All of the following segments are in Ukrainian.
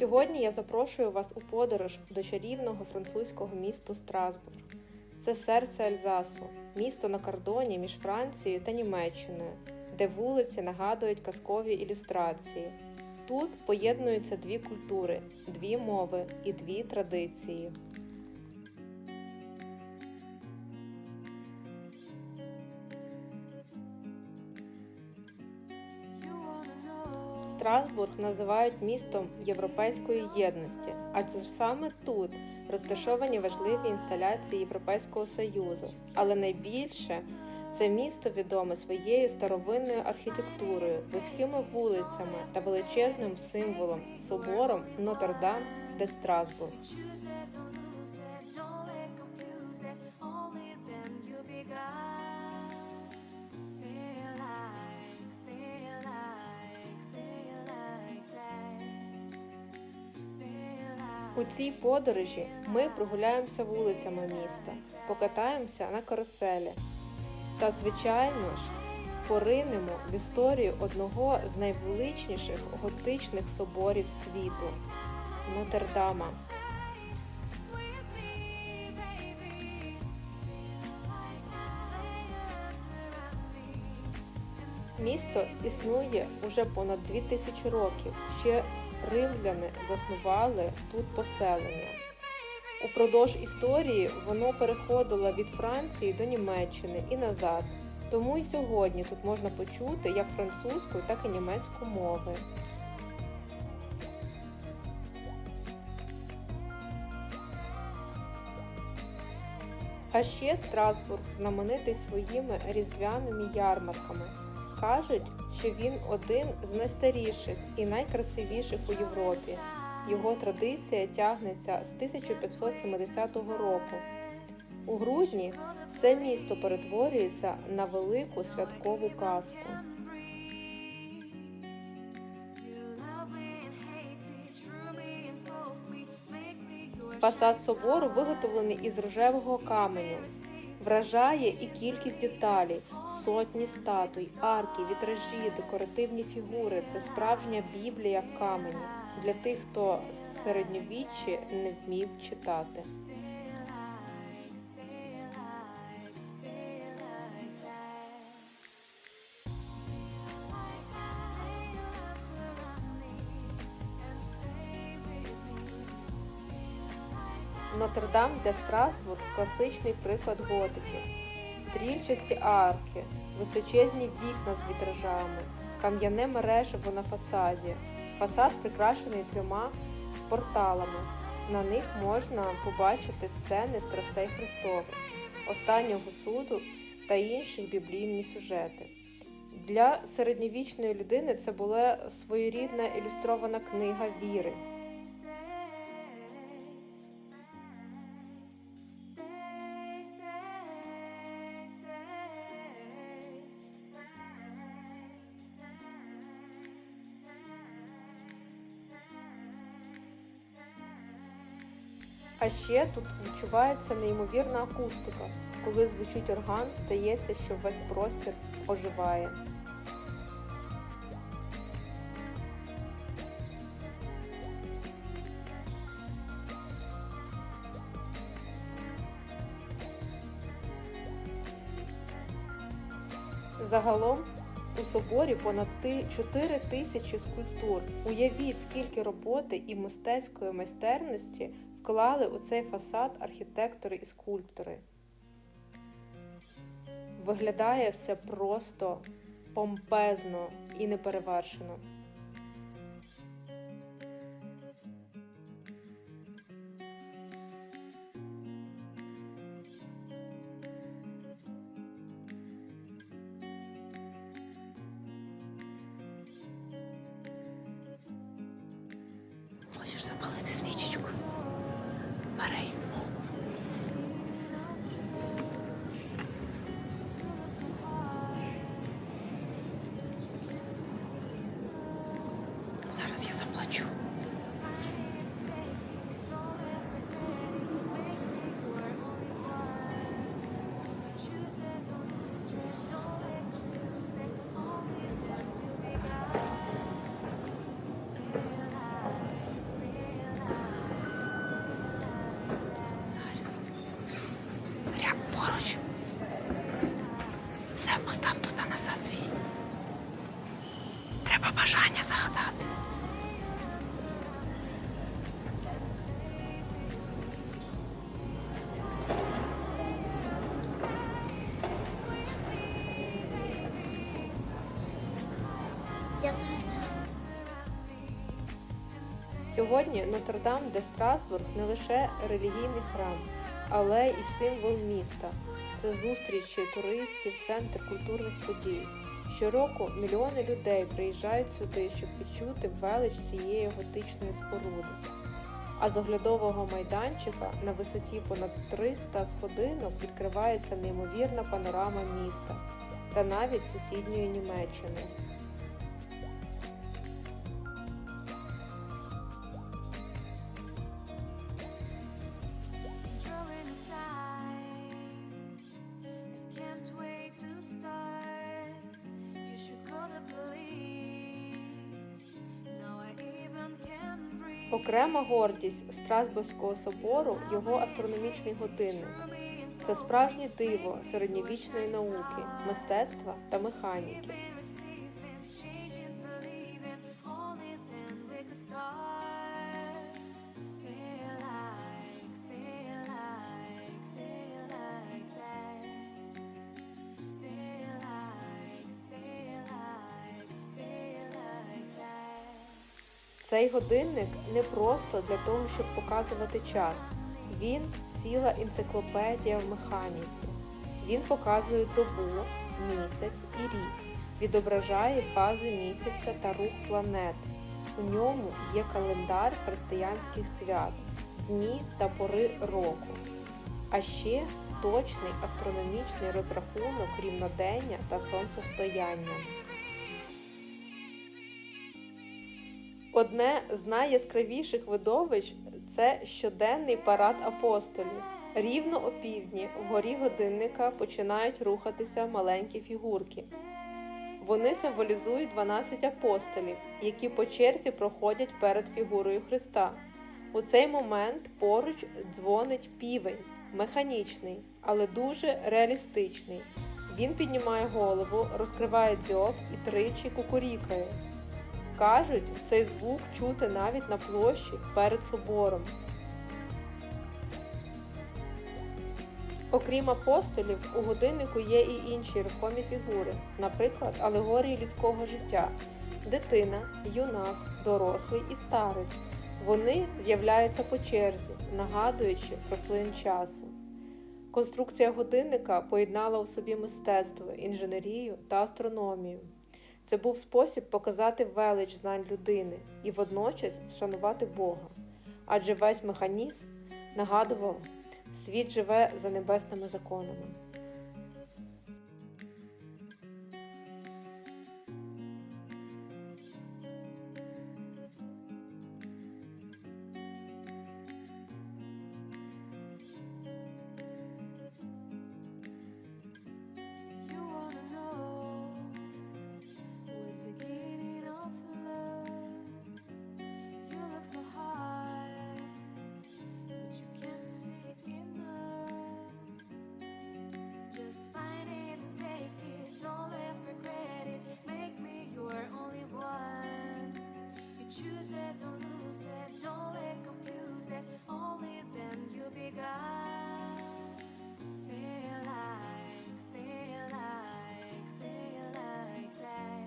Сьогодні я запрошую вас у подорож до чарівного французького міста Страсбург. Це серце Альзасу, місто на кордоні між Францією та Німеччиною, де вулиці нагадують казкові ілюстрації. Тут поєднуються дві культури, дві мови і дві традиції. Страсбург називають містом європейської єдності, адже саме тут розташовані важливі інсталяції Європейського Союзу. Але найбільше це місто відоме своєю старовинною архітектурою, вузькими вулицями та величезним символом собором Нотр-Дам де Страсбург. Only У цій подорожі ми прогуляємося вулицями міста, покатаємося на каруселі та, звичайно ж, поринемо в історію одного з найвеличніших готичних соборів світу me. Місто існує уже понад 2000 років. Ще римляни заснували тут поселення. Упродовж історії воно переходило від Франції до Німеччини і назад. Тому і сьогодні тут можна почути як французьку, так і німецьку мови. А ще Страсбург знаменитий своїми різдвяними ярмарками. Кажуть, що він один з найстаріших і найкрасивіших у Європі. Його традиція тягнеться з 1570 року. У грудні все місто перетворюється на велику святкову казку. Фасад собору виготовлений із рожевого каменю. Вражає і кількість деталей, сотні статуй, арки, вітражі, декоративні фігури. Це справжня біблія камені для тих, хто середньовіччі не вмів читати. Нотр-Дам де Страсбург класичний приклад готики. Стрільчасті арки, височезні вікна з вітражами, кам'яне мережево на фасаді. Фасад прикрашений трьома порталами. На них можна побачити сцени з Страстей Христових, останнього суду та інші біблійні сюжети. Для середньовічної людини це була своєрідна ілюстрована книга віри. Ще тут відчувається неймовірна акустика. Коли звучить орган, здається, що весь простір оживає. Загалом у соборі понад 4 тисячі скульптур. Уявіть, скільки роботи і мистецької майстерності вклали у цей фасад архітектори і скульптори. Виглядає все просто помпезно і неперевершено. Хочеш запалити свічечку? Марей. Зараз загадати. Я. Сьогодні Нотр-Дам де Страсбург не лише релігійний храм, але і символ міста. Це зустрічі туристів, центр культурних подій. Щороку мільйони людей приїжджають сюди, щоб відчути велич цієї готичної споруди. А з оглядового майданчика на висоті понад 300 сходинок відкривається неймовірна панорама міста та навіть сусідньої Німеччини. Окрема гордість Страсбурзького собору його астрономічний годинник. Це справжнє диво середньовічної науки, мистецтва та механіки. Цей годинник не просто для того, щоб показувати час. Він ціла енциклопедія в механіці. Він показує добу, місяць і рік, відображає фази місяця та рух планет. У ньому є календар християнських свят, дні та пори року. А ще точний астрономічний розрахунок рівнодення та сонцестояння. Одне з найяскравіших видовищ це щоденний парад апостолів. Рівно опівдні вгорі годинника починають рухатися маленькі фігурки. Вони символізують 12 апостолів, які по черзі проходять перед фігурою Христа. У цей момент поруч дзвонить півень, механічний, але дуже реалістичний. Він піднімає голову, розкриває дзьоб і тричі кукурікає. Кажуть, цей звук чути навіть на площі перед собором. Окрім апостолів, у годиннику є і інші рухомі фігури, наприклад, алегорії людського життя, дитина, юнак, дорослий і старець. Вони з'являються по черзі, нагадуючи про плин часу. Конструкція годинника поєднала у собі мистецтво, інженерію та астрономію. Це був спосіб показати велич знань людини і водночас шанувати Бога. Адже весь механізм нагадував, світ живе за небесними законами. It. Only then you'll be gone. Feel like, feel like, feel like that.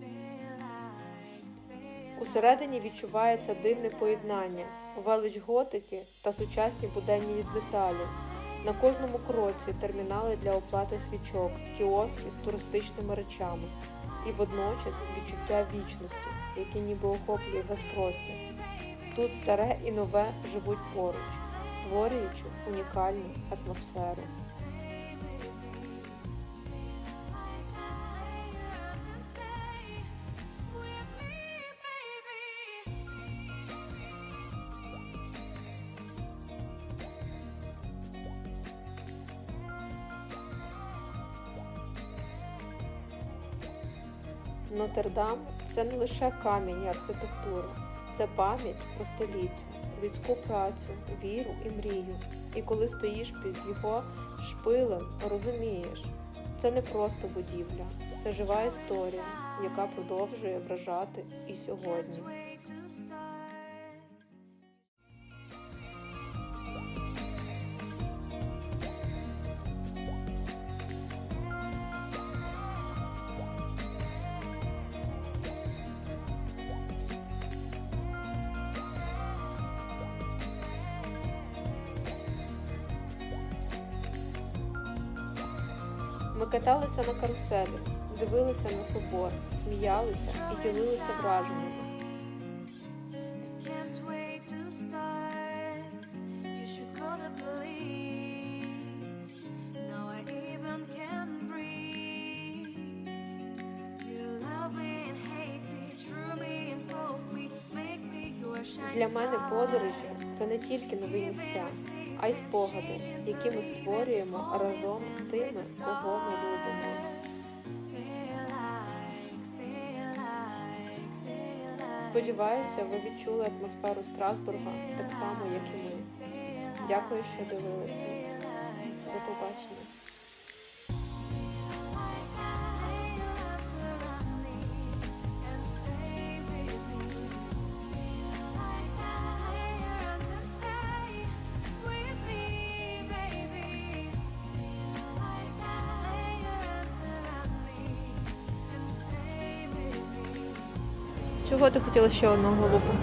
Feel like, feel Усередині відчувається дивне поєднання, велич готики та сучасні буденні деталі. На кожному кроці термінали для оплати свічок, кіоски з туристичними речами і водночас відчуття вічності, яке ніби охоплює весь простір. Тут старе і нове живуть поруч, створюючи унікальну атмосферу. Нотр-Дам це не лише камінь і архітектура, це пам'ять про століття, людську працю, віру і мрію. І коли стоїш під його шпилем, розумієш, це не просто будівля, це жива історія, яка продовжує вражати і сьогодні. Ми каталися на каруселі, дивилися на собор, сміялися і ділилися враженнями. Для мене подорожі це не тільки нові місця, а й спогади, які ми створюємо разом з тими, кого ми любимо. Сподіваюся, ви відчули атмосферу Страсбурга так само, як і ми. Дякую, що дивилися. До побачення. Чого ти хотіла ще одного голубу?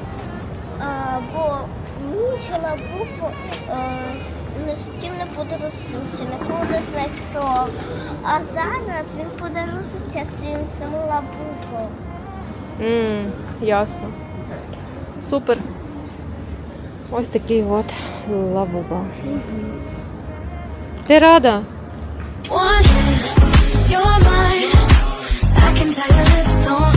А, бо мені ще лабуфу ні з чим не ніколи не знайшов. А зараз він подарується цим цим лабуфом. Ммм, ясно. Супер. Ось такий от лавуба. Ти рада? One, you're mine. I can tell your lips don't